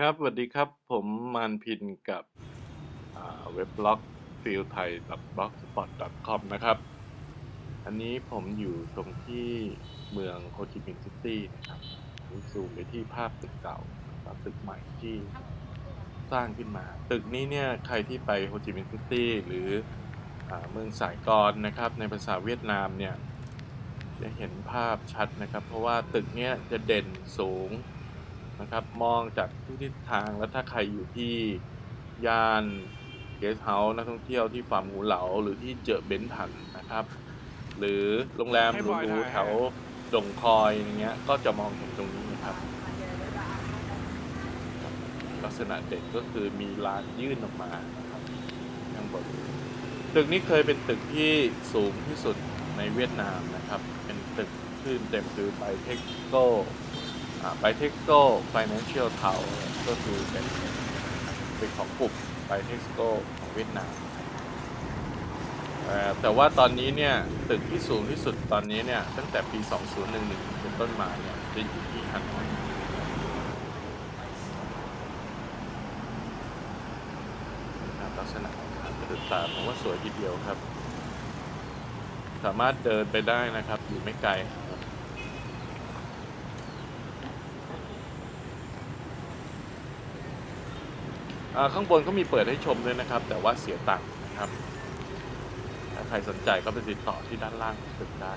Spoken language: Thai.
ครับสวัสดีครับ ผมมานพินกับอ่าเว็บบล็อกฟิลไทย blogspot.com นะครับ อันนี้ผมอยู่ตรงที่เมืองโฮจิมินห์ซิตี้นะครับนี่ซูมไปที่ภาพตึกเก่านะครับตึกใหม่ที่สร้างขึ้นมา ตึกนี้เนี่ยใครที่ไปโฮจิมินห์ซิตี้หรืออาเมืองสายกรนะครับ ในภาษาเวียดนามเนี่ยจะเห็นภาพชัดนะครับ เพราะว่าตึกเนี้ยจะเด่นสูง นะครับ มองจากทุกทิศทางแล้วถ้าใครอยู่ที่ย่านเกสเฮาส์นักท่องเที่ยวที่ฟาร์มหูเหลาหรือที่เจอเบนทันนะครับ หรือโรงแรมให้หบอยรูถ่ายๆแถวดงคอยอย่างเงี้ยก็จะมองเห็นตรงนี้นะครับ ลักษณะเด่นก็คือมีลานยื่นออกมานะครับข้างบนตึกนี้เคยเป็นตึกที่สูงที่สุดในเวียดนามนะครับ เป็นตึกชื่อเต็มคือไบเทคโก ไบเทคโก Financial Tower ก็คือเป็นเป็นของกลุ่มไบเทคโกของเวียดนามแต่ว่าตอนนี้เนี่ยตึกที่สูงที่สุดตอนนี้เนี่ยตั้งแต่ปี 2011 เป็นต้นมาเนี่ยจะอยู่ที่ฮันอยลักษณะของฐานกระดึกตาผมว่าสวยทีเดียวครับ สามารถเดินไปได้นะครับอยู่ไม่ไกล ข้างบนก็มีเปิดให้ชมด้วยนะครับ แต่ว่าเสียตังค์นะครับถ้าใครสนใจก็ไปติดต่อที่ด้านล่างตึกได้